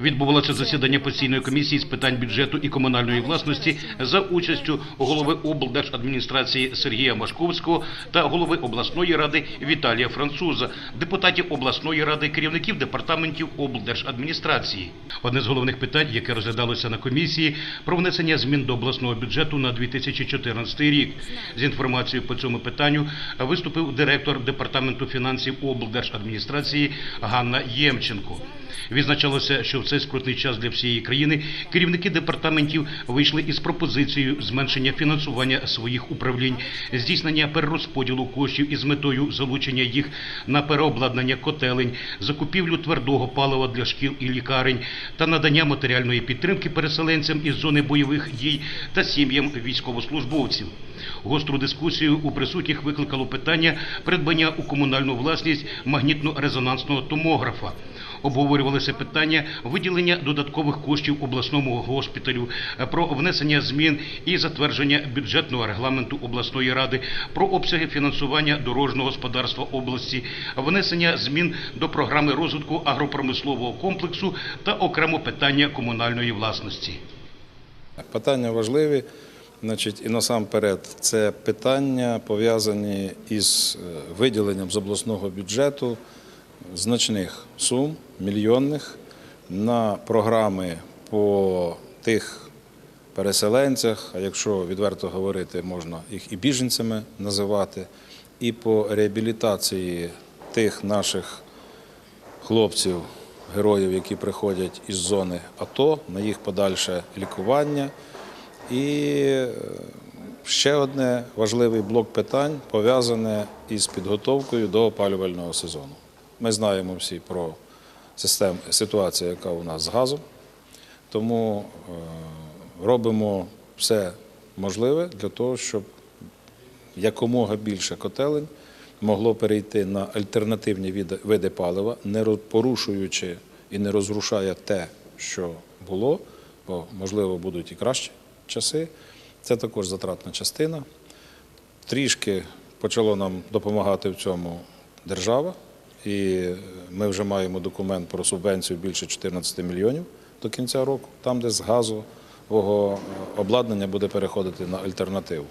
Відбувалося засідання постійної комісії з питань бюджету і комунальної власності за участю голови облдержадміністрації Сергія Машковського та голови обласної ради Віталія Француза, депутатів обласної ради, керівників департаментів облдержадміністрації. Одне з головних питань, яке розглядалося на комісії, про внесення змін до обласного бюджету на 2014 рік. З інформацією по цьому питанню виступив директор департаменту фінансів облдержадміністрації Ганна Ємченко. Відзначалося, що в цей скрутний час для всієї країни керівники департаментів вийшли із пропозицією зменшення фінансування своїх управлінь, здійснення перерозподілу коштів із метою залучення їх на переобладнання котелень, закупівлю твердого палива для шкіл і лікарень та надання матеріальної підтримки переселенцям із зони бойових дій та сім'ям військовослужбовців. Гостру дискусію у присутніх викликало питання придбання у комунальну власність магнітно-резонансного томографа. Обговорювалося питання виділення додаткових коштів обласному госпіталю, е, про внесення змін і затвердження бюджетного регламенту обласної ради, про обсяги фінансування дорожнього господарства області, внесення змін до програми розвитку агропромислового комплексу та окремо питання комунальної власності. Питання важливі. Значить, і насамперед, це питання пов'язані із е, виділенням з обласного бюджету значних сум, мільйонних, на програми по тих переселенцях, а якщо відверто говорити, можна їх і біженцями називати, і по реабілітації тих наших хлопців, героїв, які приходять із зони АТО, на їх подальше лікування. І е, ще одне важливий блок питань пов'язане із підготовкою до опалювального сезону. Ми знаємо всі про ситуацію, яка у нас з газом, тому е, робимо все можливе для того, щоб якомога більше котелень могло перейти на альтернативні види палива, не порушуючи і не розрушає те, що було, бо можливо будуть і кращі часи. Це також затратна частина. Трішки почало нам допомагати в цьому держава, і ми вже маємо документ про субвенцію більше 14 мільйонів до кінця року, там, де з газового обладнання буде переходити на альтернативу.